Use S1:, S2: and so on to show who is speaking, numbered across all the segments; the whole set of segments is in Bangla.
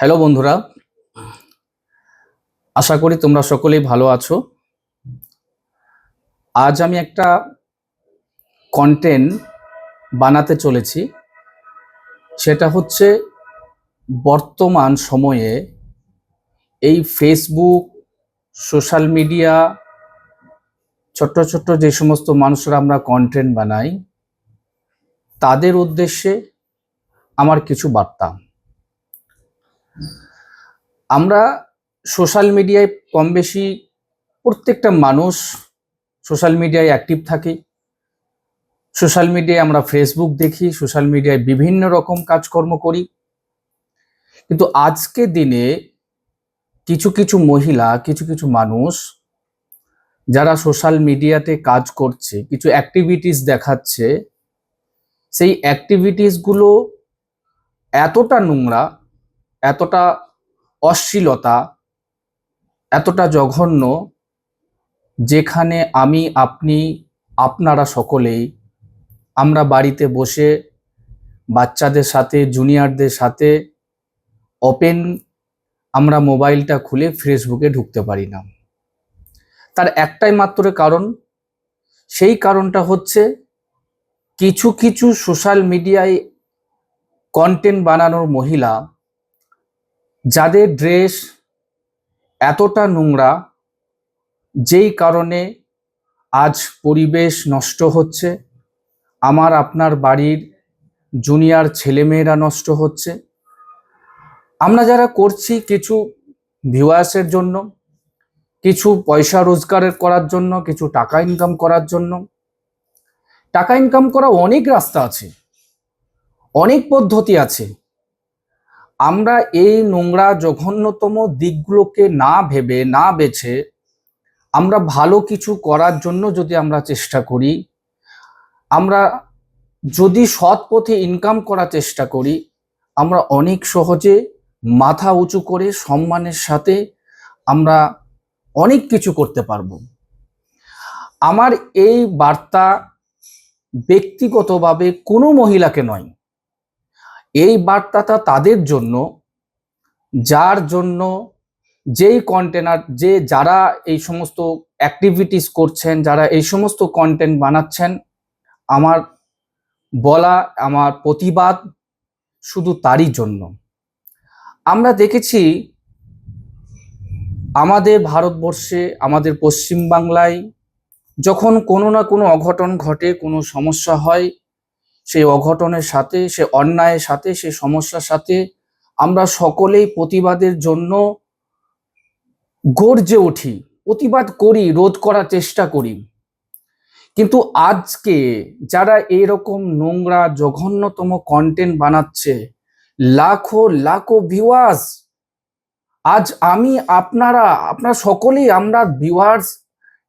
S1: হ্যালো বন্ধুরা। আশা করি তোমরা সকলেই ভালো আছো। আজ আমি একটা কন্টেন্ট বানাতে চলেছি। সেটা হচ্ছে বর্তমান সময়ে এই ফেসবুক সোশ্যাল মিডিয়া ছোট্ট ছোট্ট যে সমস্ত মানুষরা আমরা কন্টেন্ট বানাই, তাদের উদ্দেশ্যে আমার কিছু বার্তা। আমরা সোশ্যাল মিডিয়ায় কম বেশি প্রত্যেকটা মানুষ সোশ্যাল মিডিয়ায় অ্যাক্টিভ থাকি। সোশ্যাল মিডিয়ায় আমরা ফেসবুক দেখি, সোশ্যাল মিডিয়ায় বিভিন্ন রকম কাজকর্ম করি। কিন্তু আজকে দিনে কিছু কিছু মহিলা, কিছু কিছু মানুষ যারা সোশ্যাল মিডিয়াতে কাজ করছে, কিছু অ্যাক্টিভিটিস দেখাচ্ছে, সেই অ্যাক্টিভিটিসগুলো এতটা নোংরা এতটা অশ্লীলতা, এতটা জঘন্য যেখানে আমি, আপনি, আপনারা সকলেই আমরা বাড়িতে বসে বাচ্চাদের সাথে জুনিয়রদের সাথে ওপেন আমরা মোবাইলটা খুলে ফেসবুকে ঢুকতে পারি না। তার একটাই মাত্র কারণ, সেই কারণটা হচ্ছে কিছু কিছু সোশ্যাল মিডিয়ায় কন্টেন্ট বানানোর মহিলা যাদের ড্রেস এতটা নোংরা, যেই কারণে আজ পরিবেশ নষ্ট হচ্ছে, আমার আপনার বাড়ির জুনিয়র ছেলেমেয়েরা নষ্ট হচ্ছে। আমরা যারা করছি কিছু ভিউয়ার্সের জন্য, কিছু পয়সা রোজগারের করার জন্য, কিছু টাকা ইনকাম করার জন্য, টাকা ইনকাম করা অনেক রাস্তা আছে, অনেক পদ্ধতি আছে। আমরা এই নোংরা জঘন্যতম দিকগুলোকে না ভেবে, না বেছে আমরা ভালো কিছু করার জন্য যদি আমরা চেষ্টা করি, আমরা যদি সৎ পথে ইনকাম করার চেষ্টা করি, আমরা অনেক সহজে মাথা উঁচু করে সম্মানের সাথে আমরা অনেক কিছু করতে পারব। আমার এই বার্তা ব্যক্তিগতভাবে কোনো মহিলাকে নয় এই বার্তাটা তাদের জন্য, যার জন্য যেই কন্টেনার যে যারা এই সমস্ত অ্যাক্টিভিটিস করছেন, যারা এই সমস্ত কন্টেন্ট বানাচ্ছেন, আমার বলা, আমার প্রতিবাদ শুধু তারই জন্য। আমরা দেখেছি আমাদের ভারতবর্ষে, আমাদের পশ্চিমবাংলায় যখন কোনো না কোনো অঘটন ঘটে, কোনো সমস্যা হয় সেই অঘটনের সাথে সে অন্যায়ের সাথে সে সমস্যার সাথে আমরা সকলেই প্রতিবাদের জন্য গর্জে উঠি, প্রতিবাদ করি, রোধ করার চেষ্টা করি। কিন্তু আজকে যারা এরকম নোংরা, জঘন্যতম কন্টেন্ট বানাচ্ছে, লাখো লাখো ভিউয়ার্স আজ আমি, আপনারা আপনারা সকলেই আমরা ভিউয়ার্স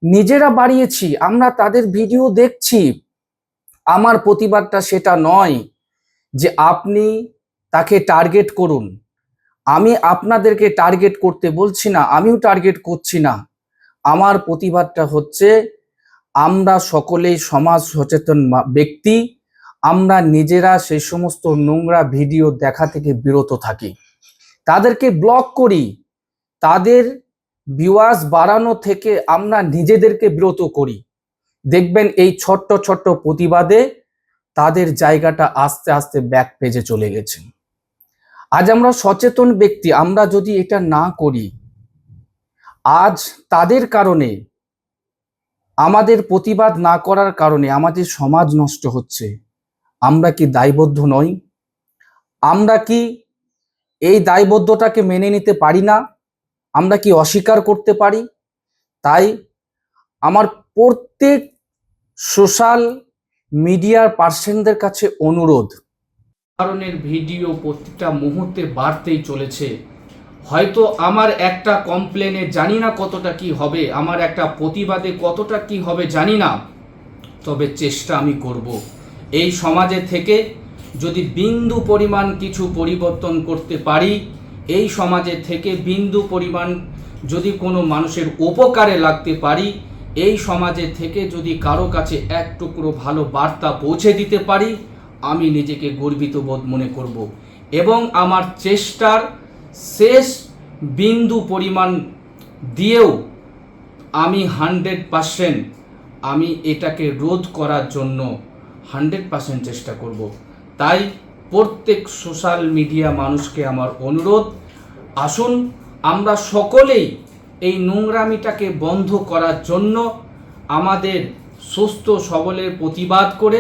S1: নিজেরা বাড়িয়েছি, আমরা তাদের ভিডিও দেখছি। আমার প্রতিবাদটা সেটা নয় যে আপনি তাকে টার্গেট করুন। আমি আপনাদেরকে টার্গেট করতে বলছি না, আমিও টার্গেট করছি না। আমার প্রতিবাদটা হচ্ছে আমরা সকলেই সমাজ সচেতন ব্যক্তি, আমরা নিজেরা সেই সমস্ত নোংরা ভিডিও দেখা থেকে বিরত থাকি। তাদেরকে ব্লক করি। তাদের ভিউয়ার্স বাড়ানো থেকে আমরা নিজেদেরকে বিরত করি। দেখবেন এই ছোট্ট ছোট্ট প্রতিবাদে তাদের জায়গাটা আস্তে আস্তে ব্যাক পেজে চলে গেছে। আজ আমরা সচেতন ব্যক্তি, আমরা যদি এটা না করি, আজ তাদের কারণে, আমাদের প্রতিবাদ না করার কারণে আমাদের সমাজ নষ্ট হচ্ছে, আমরা কি দায়বদ্ধ নই? আমরা কি এই দায়বদ্ধতাকে মেনে নিতে পারি না? আমরা কি অস্বীকার করতে পারি? তাই আমার প্রত্যেক সোশ্যাল মিডিয়ার পার্সনদের কাছে অনুরোধ। কারণের ভিডিও প্রতিটা মুহূর্তে বাড়তেই চলেছে। হয়তো আমার একটা কমপ্লেনে জানি না কতটা কি হবে, আমার একটা প্রতিবাদে কতটা কি হবে জানি না। তবে চেষ্টা আমি করব। এই সমাজে থেকে যদি বিন্দু পরিমাণ কিছু পরিবর্তন করতে পারি, এই সমাজে থেকে বিন্দু পরিমাণ যদি কোনো মানুষের উপকারে লাগতে পারি এই সমাজে থেকে যদি কারও কাছে এক টুকরো ভালো বার্তা পৌঁছে দিতে পারি, আমি নিজেকে গর্বিত বোধ মনে করব। এবং আমার চেষ্টার শেষ বিন্দু পরিমাণ দিয়েও আমি হান্ড্রেড পারসেন্ট আমি এটাকে রোধ করার জন্য হান্ড্রেড পারসেন্ট চেষ্টা করব। তাই প্রত্যেক সোশ্যাল মিডিয়া মানুষকে আমার অনুরোধ, আসুন আমরা সকলেই এই নোংরামিটাকে বন্ধ করার জন্য আমাদের সুস্থ সবলের প্রতিবাদ করে,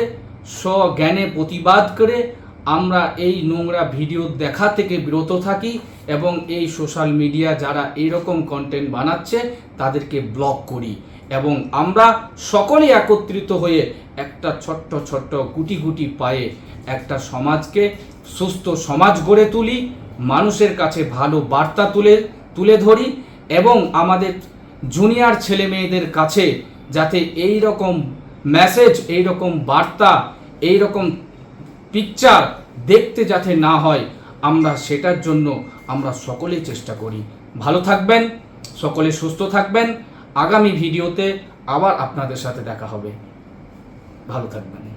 S1: স্বজ্ঞানে প্রতিবাদ করে আমরা এই নোংরা ভিডিও দেখা থেকে বিরত থাকি এবং এই সোশ্যাল মিডিয়া যারা এইরকম কন্টেন্ট বানাচ্ছে তাদেরকে ব্লক করি এবং আমরা সকলে একত্রিত হয়ে একটা ছোট্ট ছোট্ট গুটি গুটি পায়ে একটা সমাজকে সুস্থ সমাজ গড়ে তুলি, মানুষের কাছে ভালো বার্তা তুলে তুলে ধরি এবং আমাদের জুনিয়র ছেলে মেয়েদের কাছে যাতে এই রকম মেসেজ এই রকম বার্তা, এই রকম পিকচার দেখতে যাতে না হয়, আমরা সেটার জন্য আমরা সকলেই চেষ্টা করি। ভালো থাকবেন, সকলে সুস্থ থাকবেন। আগামী ভিডিওতে আবার আপনাদের সাথে দেখা হবে। ভালো থাকবেন।